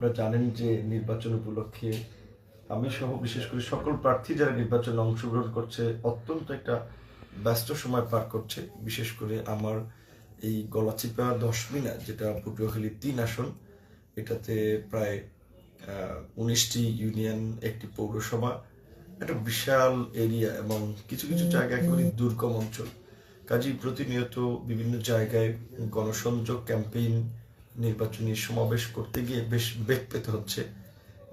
আপনারা জানেন যে নির্বাচন উপলক্ষে আমি সহ বিশেষ করে সকল প্রার্থী যারা নির্বাচনে অংশগ্রহণ করছে অত্যন্ত একটা ব্যস্ত সময় পার করছে। বিশেষ করে আমার এই গলাচিপা দশমিনা যেটা পটুয়াখালী তিন আসন এটাতে প্রায় উনিশটি ইউনিয়ন একটি পৌরসভা একটা বিশাল এরিয়া এবং কিছু কিছু জায়গা একেবারে দুর্গম অঞ্চল। কাজেই প্রতিনিয়ত বিভিন্ন জায়গায় গণসংযোগ ক্যাম্পেইন নির্বাচনী সমাবেশ করতে গিয়ে বেশ বেগ পেতে হচ্ছে।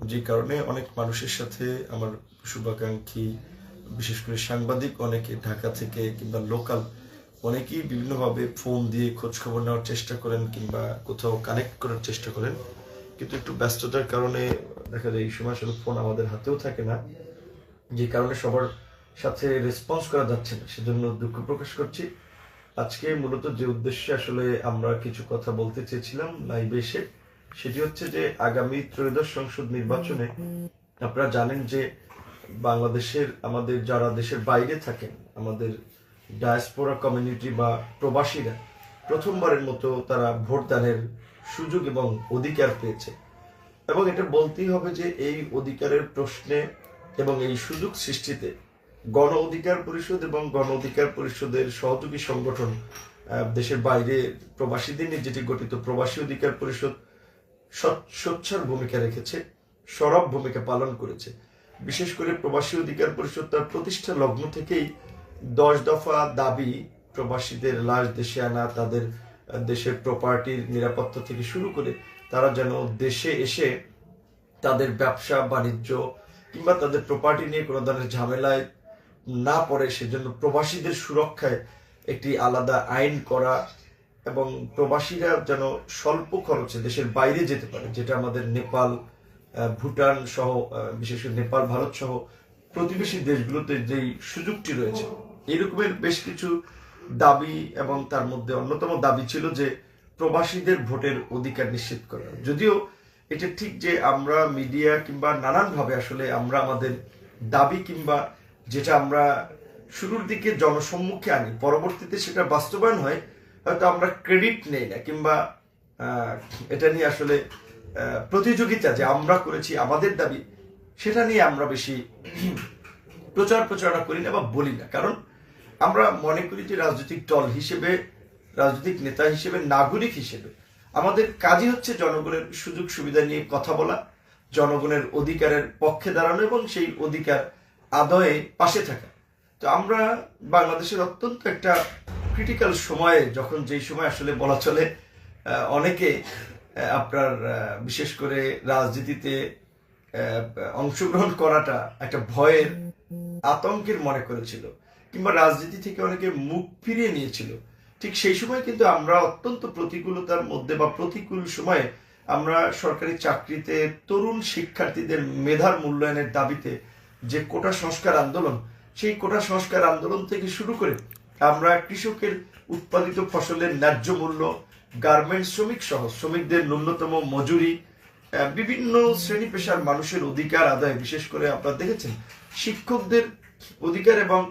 যে কারণে অনেক মানুষের সাথে আমার শুভাকাঙ্ক্ষী, বিশেষ করে সাংবাদিক অনেকে ঢাকা থেকে কিংবা লোকাল অনেকেই বিভিন্নভাবে ফোন দিয়ে খোঁজ খবর নেওয়ার চেষ্টা করেন কিংবা কোথাও কানেক্ট করার চেষ্টা করেন। কিন্তু একটু ব্যস্ততার কারণে দেখা যায় এই সময় আসলে ফোন আমাদের হাতেও থাকে না। যে কারণে সবার সাথে রেসপন্স করা যাচ্ছে না। সেজন্য দুঃখ প্রকাশ করছি। আজকে মূলত যে উদ্দেশ্যে আসলে আমরা কিছু কথা বলতে চেয়েছিলাম লাইভে এসে, সেটি হচ্ছে যে আগামী ত্রয়োদশ সংসদ নির্বাচনে আপনারা জানেন যে বাংলাদেশের, আমাদের যারা দেশের বাইরে থাকেন, আমাদের ডায়াসপোরা কমিউনিটি বা প্রবাসীরা, প্রথমবারের মতো তারা ভোটদানের সুযোগ এবং অধিকার পেয়েছে। এবং এটা বলতেই হবে যে এই অধিকারের প্রশ্নে এবং এই সুযোগ সৃষ্টিতে গণ অধিকার পরিষদ এবং গণ অধিকার পরিষদের সহযোগী সংগঠন দেশের বাইরে প্রবাসীদের নিয়ে যেটি গঠিত প্রবাসী অধিকার পরিষদ সোচ্চার ভূমিকা রেখেছে, সরব ভূমিকা পালন করেছে। বিশেষ করে প্রবাসী অধিকার পরিষদ তার প্রতিষ্ঠা লগ্ন থেকেই দশ দফা দাবি প্রবাসীদের লাশ দেশে আনা, তাদের দেশের প্রপার্টির নিরাপত্তা থেকে শুরু করে তারা যেন দেশে এসে তাদের ব্যবসা, বাণিজ্য কিংবা তাদের প্রপার্টি নিয়ে কোনো ধরনের ঝামেলায় না পড়ে সেজন্য প্রবাসীদের সুরক্ষায় একটি আলাদা আইন করা এবং প্রবাসীরা যেন স্বল্প খরচে দেশের বাইরে যেতে পারে, যেটা আমাদের নেপাল ভুটান সহ বিশেষ করে নেপাল, ভারত সহ প্রতিবেশী দেশগুলোতে যেই সুযোগটি রয়েছে, এরকমের বেশ কিছু দাবি এবং তার মধ্যে অন্যতম দাবি ছিল যে প্রবাসীদের ভোটের অধিকার নিশ্চিত করা। যদিও এটা ঠিক যে আমরা মিডিয়া কিংবা নানানভাবে আসলে আমরা আমাদের দাবি কিংবা যেটা আমরা শুরুর দিকে জনসম্মুখে আনি, পরবর্তীতে সেটা বাস্তবায়ন হয়, হয়তো আমরা ক্রেডিট নেই না, কিংবা এটা নিয়ে আসলে প্রতিযোগিতা যে আমরা করেছি, আমাদের দাবি, সেটা নিয়ে আমরা বেশি প্রচার প্রচারণা করি না বা বলি না। কারণ আমরা মনে করি যে রাজনৈতিক দল হিসেবে, রাজনৈতিক নেতা হিসেবে, নাগরিক হিসেবে, আমাদের কাজই হচ্ছে জনগণের সুযোগ সুবিধা নিয়ে কথা বলা, জনগণের অধিকারের পক্ষে দাঁড়ানো এবং সেই অধিকার আদয়ে পাশে থাকা। তো আমরা বাংলাদেশের অত্যন্ত একটা ক্রিটিক্যাল সময়ে যখন যেই সময় আসলে বলা চলে অনেকে আপনার বিশেষ করে রাজনীতিতে অংশগ্রহণ করাটা একটা ভয়ের আতঙ্কের মনে করেছিল কিংবা রাজনীতি থেকে অনেকে মুখ ফিরিয়ে নিয়েছিল। ঠিক সেই সময় কিন্তু আমরা অত্যন্ত প্রতিকূলতার মধ্যে বা প্রতিকূল সময়ে আমরা সরকারি চাকরিতে তরুণ শিক্ষার্থীদের মেধার মূল্যায়নের দাবিতে যে কোটা সংস্কার আন্দোলন, সেই কোটা সংস্কার আন্দোলন থেকে শুরু করে আমরা কৃষকের উৎপাদিত ফসলের ন্যায্য মূল্য গার্মেন্টস শ্রমিক সহ শ্রমিকদের ন্যূনতম মজুরি বিভিন্ন শ্রেণি পেশার মানুষের অধিকার আদায়, বিশেষ করে আপনারা দেখেছেন, শিক্ষকদের অধিকার এবং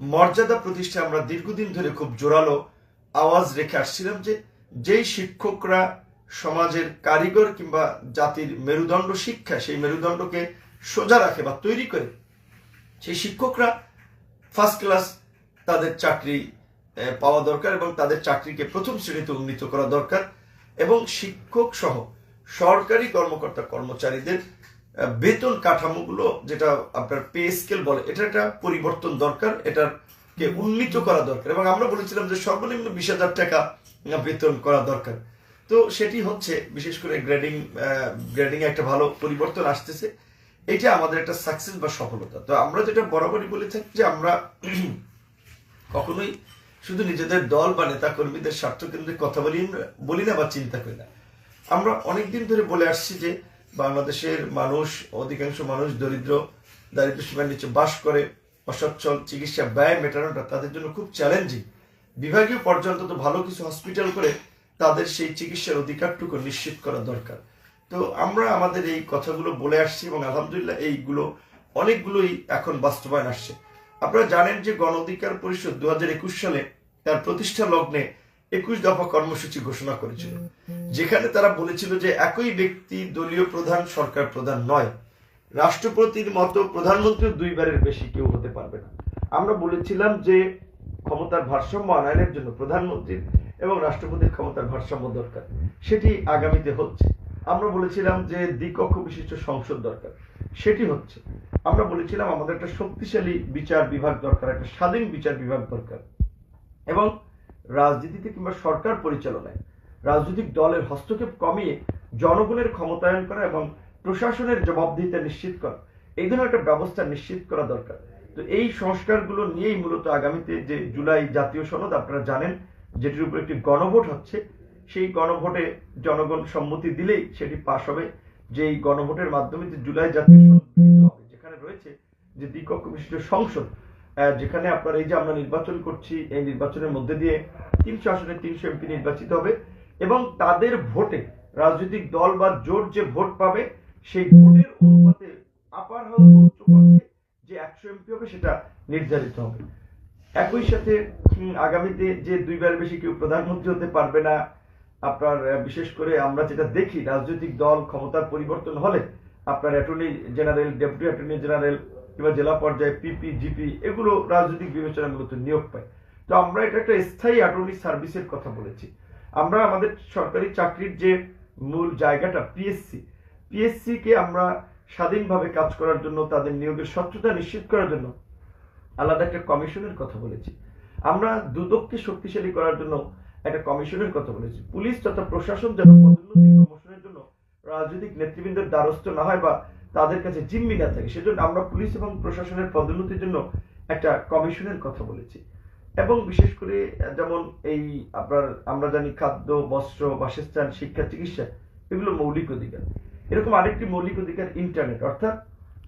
মর্যাদা প্রতিষ্ঠা আমরা দীর্ঘদিন ধরে খুব জোরালো আওয়াজ রেখে আসছিলাম যে যেই শিক্ষকরা সমাজের কারিগর কিংবা জাতির মেরুদণ্ড শিক্ষা, সেই মেরুদণ্ডকে সোজা রাখে বা তৈরি করে। সেই শিক্ষকরা ফার্স্ট ক্লাস তাদের চাকরি পাওয়া দরকার এবং তাদের চাকরিকে প্রথম শ্রেণীতে উন্নীত করা দরকার এবং শিক্ষক সহ সরকারি কর্মকর্তা কর্মচারীদের বেতন কাঠামোগুলো যেটা আপনার পে স্কেল বলে, এটা একটা পরিবর্তন দরকার এটার কে উন্নীত করা দরকার এবং আমরা বলেছিলাম যে সর্বনিম্ন বিশ হাজার টাকা বেতন করা দরকার। তো সেটি হচ্ছে, বিশেষ করে গ্রেডিং গ্রেডিং একটা ভালো পরিবর্তন আসতেছে। এটা আমাদের একটা সাকসেস বা সফলতা। তো আমরা যেটা বরাবরই বলে থাকি যে আমরা কখনোই শুধু নিজেদের দল বা নেতা কর্মীদের স্বার্থ কেন্দ্রে কথা বলি বলি না বা চিন্তা করি না। আমরা অনেকদিন ধরে বলে আসছি যে বাংলাদেশের মানুষ, অধিকাংশ মানুষ দরিদ্র দারিদ্র সীমার নিচে বাস করে, অসচ্ছল, চিকিৎসা, ব্যয় মেটানোটা তাদের জন্য খুব চ্যালেঞ্জিং বিভাগীয় পর্যায়ে অন্তত ভালো কিছু হসপিটাল করে তাদের সেই চিকিৎসার অধিকারটুকু নিশ্চিত করা দরকার। তো আমরা আমাদের এই কথাগুলো বলে আসছি এবং আলহামদুলিল্লাহ এইগুলো অনেকগুলোই এখন বাস্তবায়ন আসছে। আপনারা জানেন যে গণ অধিকার পরিষদ দু হাজার একুশ সালে তার প্রতিষ্ঠা লগ্নে একুশ দফা কর্মসূচি ঘোষণা করেছিল। যেখানে তারা বলেছিল যে একই ব্যক্তি দলীয় প্রধান, সরকার প্রধান নয়। রাষ্ট্রপতির মতো প্রধানমন্ত্রী দুইবারের বেশি কেউ হতে পারবে না। আমরা বলেছিলাম যে ক্ষমতার ভারসাম্য আনয়নের জন্য প্রধানমন্ত্রীর এবং রাষ্ট্রপতির ক্ষমতার ভারসাম্য দরকার। সেটি আগামীতে হচ্ছে। আমরা বলেছিলাম যে দ্বিকক্ষ বিশিষ্ট সংসদ দরকার। সেটি হচ্ছে, আমরা বলেছিলাম আমাদের একটা শক্তিশালী বিচার বিভাগ দরকার, একটা স্বাধীন বিচার বিভাগ দরকার। এবং রাজনীতিতে কিংবা সরকার পরিচালনায় রাজনৈতিক দলের হস্তক্ষেপ কমিয়ে জনগণের ক্ষমতায়ন করা এবং প্রশাসনের জবাবদিহিতা নিশ্চিত করা, এই ধরনের একটা ব্যবস্থা নিশ্চিত করা দরকার। তো এই সংস্কারগুলো নিয়েই মূলত আগামীতে যে জুলাই জাতীয় সনদ, আপনারা জানেন, যেটির উপর একটি গণভোট হচ্ছে সেই গণভোটে জনগণ সম্মতি দিলেই সেটি পাশ হবে। যে এই গণভোটের মাধ্যমে যে জুলাই জাতীয় গৃহীত হবে, যেখানে রয়েছে যে দ্বিকক্ষ বিশিষ্ট সংসদ যেখানে আপনার এই যে আমরা নির্বাচন করছি, এই নির্বাচনের মধ্যে দিয়ে তিনশো আসনে তিনশো এমপি নির্বাচিত হবে এবং তাদের ভোটে রাজনৈতিক দল বা জোট যে ভোট পাবে, সেই ভোটের অনুপাতে আপার হাউস যে একশো এমপি হবে, সেটা নির্ধারিত হবে। একই সাথে আগামীতে যে দুইবার বেশি কেউ প্রধানমন্ত্রী হতে পারবে না আপনার বিশেষ করে আমরা যেটা দেখি, রাজনৈতিক দল ক্ষমতার পরিবর্তন হলে আপনার attorney general, deputy attorney general কিংবা জেলা পর্যায়ে পিপি জিপি এগুলো রাজনৈতিক বিবেচনা মূলত নিয়োগ পায়। তো আমরা এটা একটা স্থায়ী অ্যাটর্নি সার্ভিসের কথা বলেছি। আমরা আমাদের সরকারি চাকরির যে মূল জায়গাটা পিএসসি পিএসসি কে আমরা স্বাধীনভাবে কাজ করার জন্য, তাদের নিয়োগের স্বচ্ছতা নিশ্চিত করার জন্য আলাদা একটা কমিশনের কথা বলেছি। আমরা দুদককে শক্তিশালী করার জন্য একটা কমিশনের কথা বলেছি। পুলিশ তথা প্রশাসন যেন পদোন্নতি প্রমোশনের জন্য রাজনৈতিক নেতৃবৃন্দের দ্বারস্থ না হয় বা তাদের কাছে জিম্মি না থাকে, সেজন্য আমরা পুলিশ এবং প্রশাসনের পদোন্নতির জন্য একটা কমিশনের কথা বলেছি। এবং বিশেষ করে, যেমন এই আপনার, আমরা জানি খাদ্য, বস্ত্র, বাসস্থান, শিক্ষা, চিকিৎসা, এগুলো মৌলিক অধিকার। এরকম আরেকটি মৌলিক অধিকার ইন্টারনেট, অর্থাৎ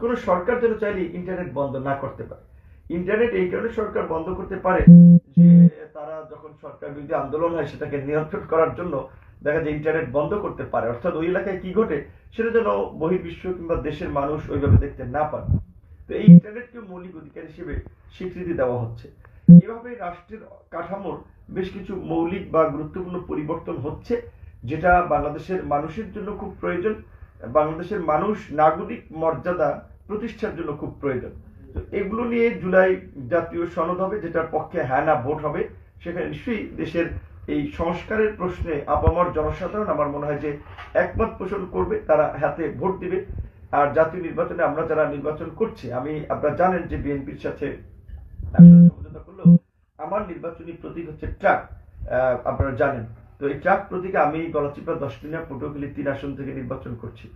কোনো সরকার যেন চাইলে ইন্টারনেট বন্ধ না করতে পারে। ইন্টারনেট এই কারণে সরকার বন্ধ করতে পারে যে তারা যখন সরকার বিরোধী আন্দোলন হয় সেটাকে নিয়ন্ত্রণ করার জন্য দেখা যায় ইন্টারনেট বন্ধ করতে পারে। অর্থাৎ ওই এলাকায় কি ঘটে সেটা যেন বহির্বিশ্ব কিংবা দেশের মানুষ ওইভাবে দেখতে না পারে তো এই ইন্টারনেটকে মৌলিক অধিকার হিসেবে স্বীকৃতি দেওয়া হচ্ছে। এভাবে রাষ্ট্রের কাঠামোর বেশ কিছু মৌলিক বা গুরুত্বপূর্ণ পরিবর্তন হচ্ছে যেটা বাংলাদেশের মানুষের জন্য খুব প্রয়োজন। বাংলাদেশের মানুষ নাগরিক মর্যাদা প্রতিষ্ঠার জন্য খুব প্রয়োজন। এগুলো নিয়ে জুলাই জাতীয় সনদ হবে, যেটার পক্ষে হ্যাঁ না ভোট হবে, সেখানে নিশ্চয়ই দেশের এই সংস্কারের প্রশ্নে আপামর জনসাধারণ আমার মনে হয় যে একমত পোষণ করবে, তারা হাতে ভোট দিবে। আর জাতীয় নির্বাচনে আমরা যারা নির্বাচন করছি, আমি, আপনারা জানেন যে বিএনপির সাথে আমার নির্বাচনী প্রতীক হচ্ছে ট্রাক আপনারা জানেন। তো এই ট্রাক প্রতীকে আমি গলাচিপা দশ দশমিনা পটুয়াখালী তিন আসন থেকে নির্বাচন করছি।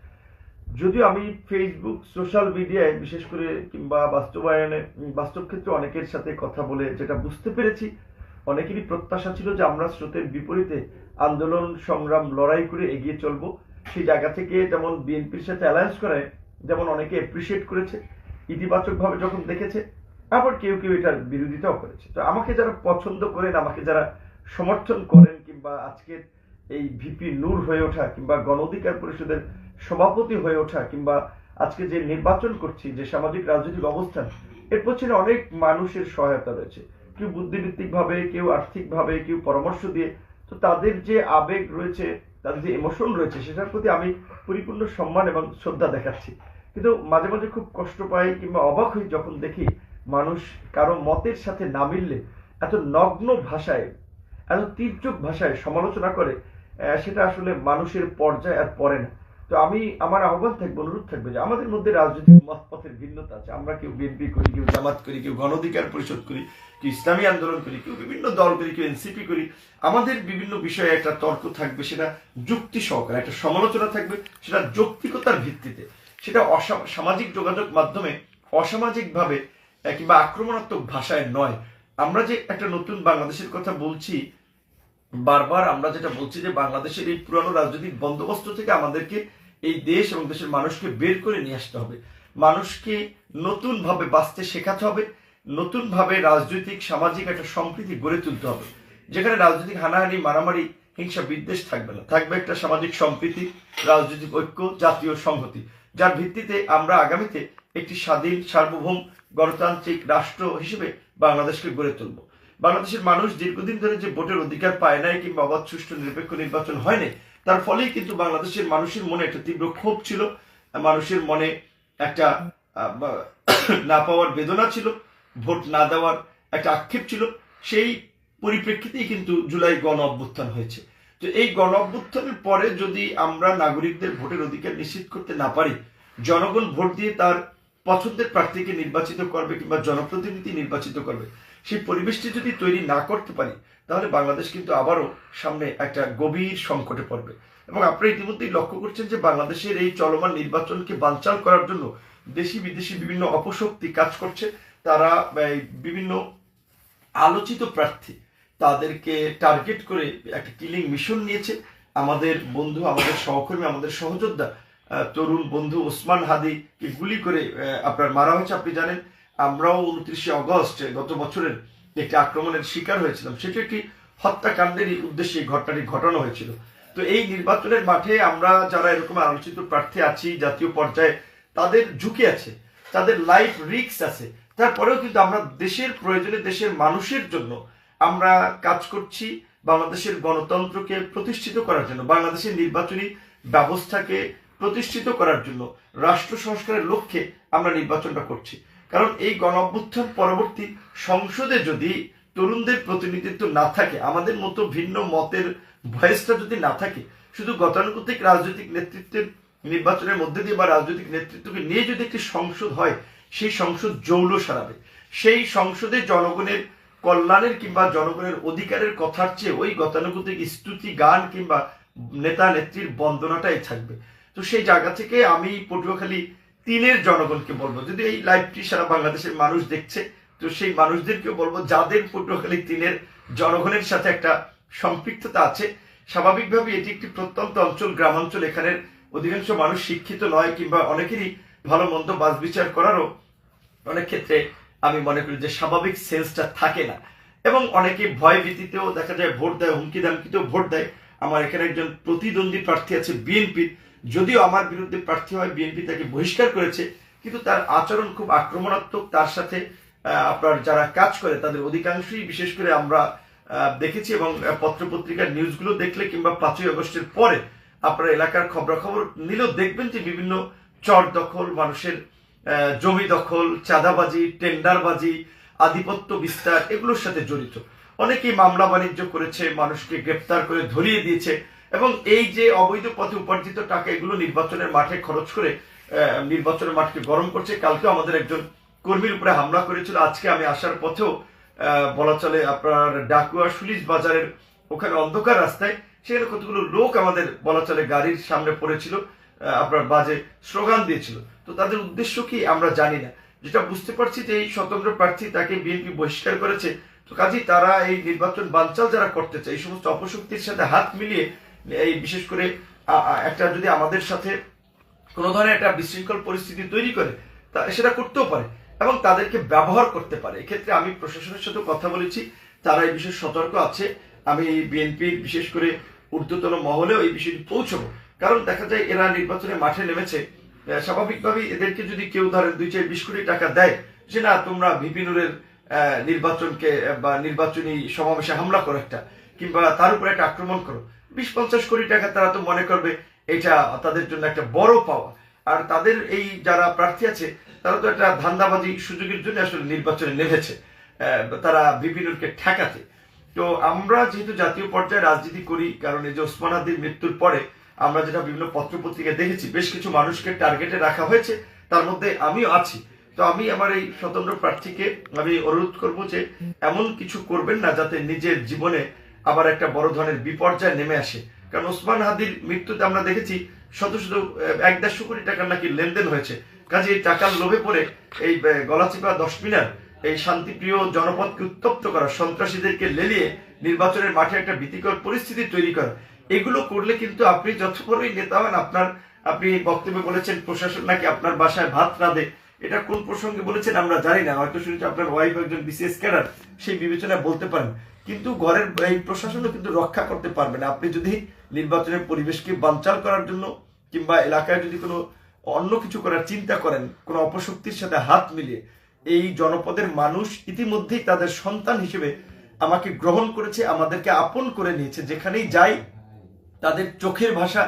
যদিও আমি ফেসবুক সোশ্যাল মিডিয়ায় বিশেষ করে কিংবা বাস্তবায়নে, বাস্তব ক্ষেত্রে অনেকের সাথে কথা বলে যেটা বুঝতে পেরেছি, অনেকেরই প্রত্যাশা ছিল যে আমরা স্রোতের বিপরীতে আন্দোলন, সংগ্রাম, লড়াই করে এগিয়ে চলবো। সেই জায়গা থেকে যেমন বিএনপির সাথে অ্যালায়েন্স করায় যেমন অনেকে অ্যাপ্রিসিয়েট করেছে, ইতিবাচকভাবে যখন দেখেছে, আবার কেউ কেউ এটার বিরোধিতাও করেছে। তো আমাকে যারা পছন্দ করেন, আমাকে যারা সমর্থন করেন কিংবা আজকের এই ভিপি নূর হয়ে ওঠা কিংবা গণ অধিকার পরিষদের সভাপতি হয়ে ওঠা কিংবা আজকে যে নির্বাচন করছি, যে সামাজিক রাজনৈতিক অবস্থান, এর পেছনে অনেক মানুষের সহায়তা রয়েছে। কেউ বুদ্ধিভিত্তিক ভাবে কেউ আর্থিক ভাবে কেউ পরামর্শ দিয়ে। তো তাদের যে আবেগ রয়েছে, তাদের যে ইমোশন রয়েছে, সেটার প্রতি আমি পরিপূর্ণ সম্মান এবং শ্রদ্ধা দেখাচ্ছি। কিন্তু মাঝে মাঝে খুব কষ্ট পাই কিংবা অবাক হই যখন দেখি মানুষ কারও মতের সাথে না মিললে এত নগ্ন ভাষায়, এত তীর্যক ভাষায় সমালোচনা করে সেটা আসলে মানুষের পর্যায়ে আর পড়ে না। তো আমি, আমার আহ্বান থাকবে, অনুরোধ থাকবে যে আমাদের মধ্যে রাজনৈতিক মতপথের ভিন্নতা আছে। আমরা কেউ বিএনপি করি, কেউ জামাত করি, কেউ গণ অধিকার পরিষদ করি, কেউ ইসলামী আন্দোলন করি, কেউ বিভিন্ন দল করি, কেউ এনসিপি করি। আমাদের বিভিন্ন বিষয়ে একটা তর্ক থাকবে, সেটা যুক্তি সহকারে, একটা সমালোচনা থাকবে, সেটা যৌক্তিকতার ভিত্তিতে। সেটা সামাজিক যোগাযোগ মাধ্যমে অসামাজিকভাবে কিংবা আক্রমণাত্মক ভাষায় নয়। আমরা যে একটা নতুন বাংলাদেশের কথা বলছি, বারবার আমরা যেটা বলছি যে বাংলাদেশের এই পুরানো রাজনৈতিক বন্দোবস্ত থেকে আমাদেরকে এই দেশ এবং দেশের মানুষকে বের করে নিয়ে আসতে হবে। মানুষকে নতুন ভাবে বাঁচতে শেখাতে হবে নতুন ভাবে রাজনৈতিক, সামাজিক একটা সম্প্রীতি গড়ে তুলতে হবে। যেখানে রাজনৈতিক হানাহানি, মারামারি, হিংসা, বিদ্বেষ থাকবে না। থাকবে একটা সামাজিক সম্প্রীতি, রাজনৈতিক ঐক্য, জাতীয় সংহতি। যার ভিত্তিতে আমরা আগামীতে একটি স্বাধীন, সার্বভৌম, গণতান্ত্রিক রাষ্ট্র হিসেবে বাংলাদেশকে গড়ে তুলব। বাংলাদেশের মানুষ দীর্ঘদিন ধরে যে ভোটের অধিকার পায় নাই কিংবা অবাধ, সুষ্ঠু, নিরপেক্ষ নির্বাচন হয়নি তার ফলেই কিন্তু বাংলাদেশের মানুষের মনে একটা তীব্র ক্ষোভ ছিল, মানুষের মনে একটা না পাওয়ার বেদনা ছিল, ভোট না দেওয়ার একটা আক্ষেপ ছিল। সেই পরিপ্রেক্ষিতেই কিন্তু জুলাই গণ অভ্যুত্থান হয়েছে। তো এই গণ অভ্যুত্থানের পরে যদি আমরা নাগরিকদের ভোটের অধিকার নিশ্চিত করতে না পারি, জনগণ ভোট দিয়ে তার পছন্দের প্রার্থীকে নির্বাচিত করবে কিংবা জনপ্রতিনিধি নির্বাচিত করবে সেই পরিবেশটি যদি তৈরি না করতে পারি, তাহলে বাংলাদেশ কিন্তু আবারও সামনে একটা গভীর সংকটে পড়বে। এবং আপনারা ইতিমধ্যেই লক্ষ্য করছেন যে বাংলাদেশের এই চলমান নির্বাচনকে বানচাল করার জন্য দেশি বিদেশি বিভিন্ন অপশক্তি কাজ করছে। তারা বিভিন্ন আলোচিত প্রার্থী তাদেরকে টার্গেট করে একটা কিলিং মিশন নিয়েছে। আমাদের বন্ধু, আমাদের সহকর্মী, আমাদের সহযোদ্ধা তরুণ বন্ধু ওসমান হাদিকে গুলি করে আপনার মারা হয়েছে, আপনি জানেন। আমরাও উনত্রিশে অগস্ট গত বছরের একটি আক্রমণের শিকার হয়েছিলাম। সেটি একটি হত্যাকাণ্ডেরই উদ্দেশ্যে ঘটনাটি ঘটানো হয়েছিল। তো এই নির্বাচনের মাঠে আমরা যারা এরকম আলোচিত প্রার্থী আছি, জাতীয় পর্যায়ে, তাদের ঝুঁকি আছে, তাদের লাইফ রিস্ক আছে। তারপরেও কিন্তু আমরা দেশের প্রয়োজনে দেশের মানুষের জন্য আমরা কাজ করছি বাংলাদেশের গণতন্ত্রকে প্রতিষ্ঠিত করার জন্য, বাংলাদেশের নির্বাচনী ব্যবস্থাকে প্রতিষ্ঠিত করার জন্য, রাষ্ট্র সংস্কারের লক্ষ্যে আমরা নির্বাচনটা করছি। কারণ এই গণঅভ্যুত্থান পরবর্তী সংসদে যদি তরুণদের প্রতিনিধিত্ব না থাকে, আমাদের মতো ভিন্ন মতের ভয়েসটা যদি না থাকে, শুধু গতানুগতিক রাজনৈতিক নেতৃত্বের নির্বাচনের মধ্যে দিয়ে বা রাজনৈতিক নেতৃত্বকে নিয়ে যদি একটি সংসদ হয়, সেই সংসদ জৌল সারাবে। সেই সংসদে জনগণের কল্যাণের কিংবা জনগণের অধিকারের কথার চেয়ে ওই গতানুগতিক স্তুতি, গান কিংবা নেতা নেত্রীর বন্দনাটাই থাকবে। তো সেই জায়গা থেকে আমি পটুয়াখালী তিনের জনগণকে বলব। যদি এই লাইভটি সারা বাংলাদেশের মানুষ দেখছে, তো সেই মানুষদেরকেও বলব, যাদের পটুয়াখালী তিনের জনগণের সাথে একটা সম্পৃক্ততা আছে স্বাভাবিকভাবে এটি একটি প্রত্যন্ত অঞ্চল, গ্রামাঞ্চল, এখানের অধিকাংশ মানুষ শিক্ষিত নয় কিংবা অনেকেরই ভালো মন্দ বাস বিচার করারও অনেক ক্ষেত্রে আমি মনে করি যে স্বাভাবিক সেন্সটা থাকে না। এবং অনেকে ভয় ভীতিতেও দেখা যায়, ভোট দেয়, হুমকি দামকিতেও ভোট দেয়। আমার এখানে একজন প্রতিদ্বন্দ্বী প্রার্থী আছে, বিএনপির। যদিও আমার বিরুদ্ধে প্রার্থী হয় বিএনপি তাকে বহিষ্কার করেছে, কিন্তু তার আচরণ খুব আক্রমণাত্মক। তার সাথে আপনার যারা কাজ করে, তাদের অধিকাংশই বিশেষ করে আমরা দেখেছি এবং পত্র পত্রিকার নিউজগুলো দেখলে কিংবা পাঁচই আগস্টের পরে আপনার এলাকার খবরাখবর নিলেও দেখবেন যে বিভিন্ন চর দখল, মানুষের জমি দখল, চাঁদাবাজি, টেন্ডারবাজি, আধিপত্য বিস্তার এগুলোর সাথে জড়িত। অনেকেই মামলা বাণিজ্য করেছে, মানুষকে গ্রেপ্তার করে ধরিয়ে দিয়েছে। এবং এই যে অবৈধ পথে উপার্জিত টাকা, এগুলো নির্বাচনের মাঠে খরচ করে নির্বাচনের মাঠকে গরম করছে। কালকে আমাদের একজন কর্মীর উপরে হামলা করেছিল। আজকে আমি আসার পথেও বলা চলে আপনার ডাকুয়া সুলিশ বাজারের ওখানে অন্ধকার রাস্তায়, সেখানে কতগুলো লোক আমাদের বলা চলে গাড়ির সামনে পড়েছিল আপনার বাজে স্লোগান দিয়েছিল। তো তাদের উদ্দেশ্য কি আমরা জানি না। যেটা বুঝতে পারছি যে এই স্বতন্ত্র প্রার্থী তাকে বিএনপি বহিষ্কার করেছে, তো কাজেই তারা এই নির্বাচন বানচাল যারা করতে চায়, এই সমস্ত অপশক্তির সাথে হাত মিলিয়ে এই বিশেষ করে একটা যদি আমাদের সাথে কোনো ধরনের একটা বিশৃঙ্খল পরিস্থিতি তৈরি করে তা সেটা করতেও পারে এবং তাদেরকে ব্যবহার করতে পারে। এক্ষেত্রে আমি প্রশাসনের সাথে কথা বলেছি তারা এই বিষয়ে সতর্ক আছে। আমি বিএনপির বিশেষ করে ঊর্ধ্বতন মহলেও এই বিষয়টি পৌঁছবো। কারণ দেখা যায় এরা নির্বাচনে মাঠে নেমেছে স্বাভাবিকভাবেই এদেরকে যদি কেউ ধরেন দুই চার বিশ কোটি টাকা দেয় যে না তোমরা ভিপিনুরের আহ, নির্বাচনকে বা নির্বাচনী সমাবেশে হামলা করো একটা কিংবা তার উপরে একটা আক্রমণ করো বিশ পঞ্চাশ কোটি টাকা তারা তো মনে করবে এটা তাদের জন্য একটা বড় পাওয়া। আর তাদের এই যারা প্রার্থী আছে, তারা তো একটা ধান্দাবাজি সুযোগের জন্য আসলে নির্বাচনে নেমেছে তারা বিভিন্নকে ঠেকাতে। তো আমরা যেহেতু জাতীয় পর্যায়ে রাজনীতি করি, কারণ এই যে ওসমান হাদির মৃত্যুর পরে আমরা যেটা বিভিন্ন পত্র পত্রিকায় দেখেছি, বেশ কিছু মানুষকে টার্গেটে রাখা হয়েছে, তার মধ্যে আমিও আছি। তো আমি আমার এই স্বতন্ত্র প্রার্থীকে আমি অনুরোধ করব যে, এমন কিছু করবেন না যাতে নিজের জীবনে আবার একটা বড় ধরনের বিপর্যয় নেমে আসে। কারণ ওসমান হাদির মৃত্যুতে আমরা দেখেছি শত শত এক দেড়শো কোটি টাকার নাকি লেনদেন হয়েছে। কাজে এই টাকার লোভে পড়ে এই গলাচিপা দশ মিনার এই শান্তিপ্রিয় জনপদকে উত্তপ্ত করা সন্ত্রাসীদেরকে লেলিয়ে নির্বাচনের মাঠে একটা ভীতিকর পরিস্থিতি তৈরি করা। এগুলো করলে কিন্তু আপনি যত নেতা হন। আপনার, আপনি বক্তব্যে বলেছেন প্রশাসন নাকি আপনার বাসায় ভাত রাঁধে। এটা কোন প্রসঙ্গে বলেছেন আমরা জানি না। হয়তো শুনেছি আপনার ওয়াইফ একজন বিসিএস ক্যাডার, সেই বিবেচনায় বলতে পারেন। কিন্তু ঘরের, এই প্রশাসনও কিন্তু রক্ষা করতে পারবে না। আপনি যদি নির্বাচনের পরিবেশকে বানচাল করার জন্য কিংবা এলাকায় যদি কোনো অন্য কিছু করার চিন্তা করেন, কোনো অপশক্তির সাথে হাত মিলিয়ে, এই জনপদের মানুষ ইতিমধ্যেই তাদের সন্তান হিসেবে আমাকে গ্রহণ করেছে, আমাদেরকে আপন করে নিয়েছে। যেখানেই যাই, তাদের চোখের ভাষা,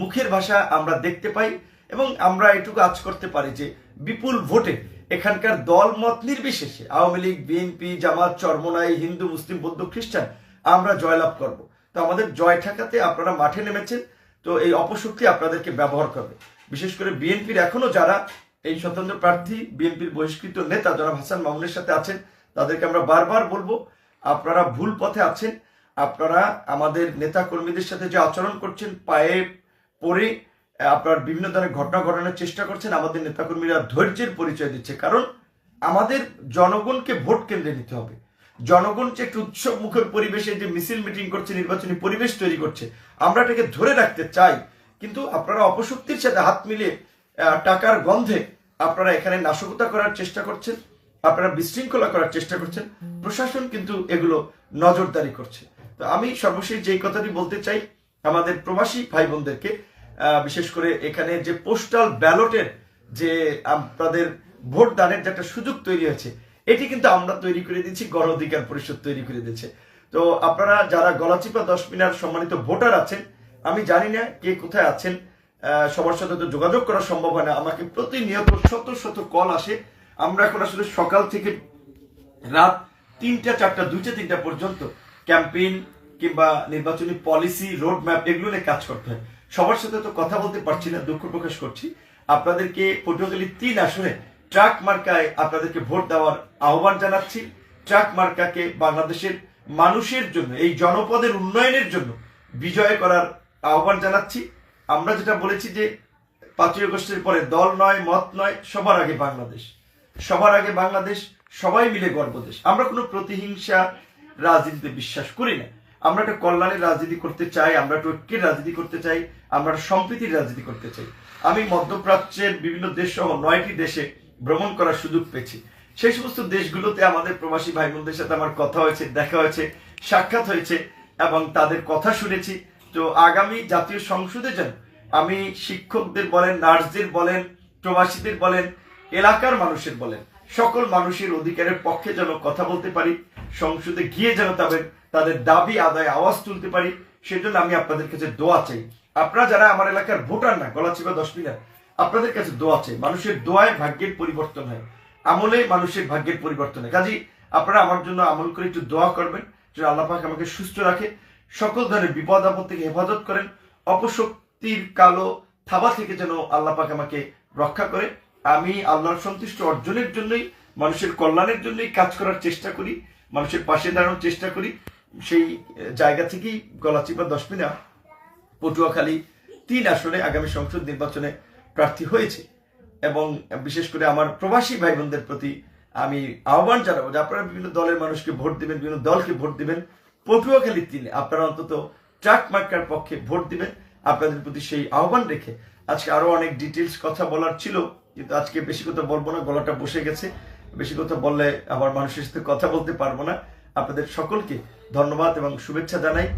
মুখের ভাষা আমরা দেখতে পাই এবং আমরা এটুকু আজ করতে পারি যে বিপুল ভোটে এখানকার দল মত নির্বিশেষে আওয়ামী লীগ, বিএনপি, জামাত, চরমনাই, হিন্দু, মুসলিম, বৌদ্ধ, খ্রিস্টান, আমরা জয়লাভ করব। তো আমাদের জয় ঠেকাতে আপনারা মাঠে নেমেছেন, তো এই অপশক্তি আপনাদেরকে ব্যবহার করবে। বিশেষ করে বিএনপির এখনও যারা এই স্বতন্ত্র প্রার্থী, বিএনপির বহিষ্কৃত নেতা জনাব হাসান মামুনের সাথে আছেন, তাদেরকে আমরা বারবার বলব, আপনারা ভুল পথে আছেন, আপনারা আমাদের নেতা কর্মীদের সাথে যে আচরণ করছেন, পায়ে পড়ে আপনার বিভিন্ন ধরনের ঘটনা ঘটানোর চেষ্টা করছেন, আমাদের নেতাকর্মীরা ধৈর্যের পরিচয় দিচ্ছে। কারণ আমাদের জনগণকে ভোট কেন্দ্রে নিতে হবে। জনগণ যে একটু উৎসব মুখের পরিবেশে যে মিছিল, মিটিং করছে, নির্বাচনী পরিবেশ তৈরি করছে, আমরা এটাকে ধরে রাখতে চাই। কিন্তু আপনারা অপশক্তির সাথে হাত মিলিয়ে টাকার গন্ধে আপনারা এখানে নাশকতা করার চেষ্টা করছেন, আপনারা বিশৃঙ্খলা করার চেষ্টা করছেন। প্রশাসন কিন্তু এগুলো নজরদারি করছে। তো আমি সর্বশেষ যেই কথাটি বলতে চাই, আমাদের প্রবাসী ভাই বোনদেরকে বিশেষ করে এখানে যে পোস্টাল ব্যালটের যে আপনাদের ভোট দানের যে একটা সুযোগ তৈরি হয়েছে, এটি কিন্তু আমরা তৈরি করে দিচ্ছি গণ অধিকার পরিষদ তৈরি করে দিচ্ছে তো আপনারা যারা গলাচিপা দশ মিনার সম্মানিত ভোটার আছেন, আমি জানি না কে কোথায় আছেন সবার সাথে তো যোগাযোগ করা সম্ভব হয় না, আমাকে প্রতিনিয়ত শত শত কল আসে। আমরা এখন আসলে সকাল থেকে রাত তিনটা, চারটা, দুইটা, তিনটা পর্যন্ত ক্যাম্পেইন কিংবা নির্বাচনী পলিসি রোড ম্যাপ এগুলো নিয়ে কাজ করতে হয়। সবার সাথে তো কথা বলতে পারছি না, দুঃখ প্রকাশ করছি। আপনাদেরকে পটুয়াখালী তিন আসনে ট্রাক মার্কায় আপনাদেরকে ভোট দেওয়ার আহ্বান জানাচ্ছি। ট্রাক মার্কাকে বাংলাদেশের মানুষের জন্য, এই জনপদের উন্নয়নের জন্য বিজয় করার আহ্বান জানাচ্ছি। আমরা যেটা বলেছি যে, পাঁচই আগস্টের পরে দল নয়, মত নয়, সবার আগে বাংলাদেশ। সবার আগে বাংলাদেশ, সবাই মিলে গর্বদেশ আমরা কোনো প্রতিহিংসা, রাজনীতিতে বিশ্বাস করি না। আমরা একটা কল্যাণের রাজনীতি করতে চাই, আমরা একটা ঐক্যের রাজনীতি করতে চাই, আমরা সম্প্রীতির রাজনীতি করতে চাই। আমি মধ্যপ্রাচ্যের বিভিন্ন দেশ সহ নয়টি দেশে ভ্রমণ করার সুযোগ পেয়েছি। সেই সমস্ত দেশগুলোতে আমাদের প্রবাসী ভাই বোনদের সাথে আমার কথা হয়েছে, দেখা হয়েছে, সাক্ষাৎ হয়েছে এবং তাদের কথা শুনেছি। তো আগামী জাতীয় সংসদে যেন আমি শিক্ষকদের বলেন, নার্সদের বলেন, প্রবাসীদের বলেন, এলাকার মানুষের বলেন, সকল মানুষের অধিকারের পক্ষে যেন কথা বলতে পারি, সংসদে গিয়ে যেন তাদের তাদের দাবি, আদায়, আওয়াজ তুলতে পারি। সেজন্য আমি আপনাদের কাছে দোয়া চাই। আপনারা যারা আমার এলাকার ভোটার না গলা গলাচিপা দশ মিনার আপনাদের কাছে দোয়া চাই। মানুষের দোয়ায় ভাগ্যের পরিবর্তন হয়। আমলে মানুষের ভাগ্যের পরিবর্তন হয়। কাজী আপনারা আমার জন্য আমল করে একটু দোয়া করবেন যে আল্লাহ পাক আমাকে সুস্থ রাখে। সকল ধরনের বিপদ আপদ থেকে হেফাজত করেন। অপশক্তির কালো থাবা থেকে যেন আল্লাহ পাক আমাকে রক্ষা করে। আমি আল্লাহর সন্তুষ্ট অর্জনের জন্যই, মানুষের কল্যাণের জন্যই কাজ করার চেষ্টা করি। মানুষের পাশে দাঁড়ানোর চেষ্টা করি। সেই জায়গা থেকেই গলাচিপা দশমিনা পটুয়াখালী তিন আসনে আগামী সংসদ নির্বাচনে প্রার্থী হয়েছে। এবং বিশেষ করে আমার প্রবাসী ভাই বোনদের প্রতি আমি আহ্বান জানাব যে আপনারা বিভিন্ন দলের মানুষকে ভোট দিবেন, বিভিন্ন দলকে ভোট দিবেন। পটুয়াখালী তিনে আপনারা অন্তত ট্রাক মার্কার পক্ষে ভোট দিবেন। আপনাদের প্রতি সেই আহ্বান রেখে আজকে আরও অনেক ডিটেলস কথা বলার ছিল, কিন্তু আজকে বেশি কথা বলব না, গলাটা বসে গেছে। বেশি কথা বললে আবার মানুষের সাথে কথা বলতে পারব না। আপনাদের সকলকে ধন্যবাদ এবং শুভেচ্ছা জানাই।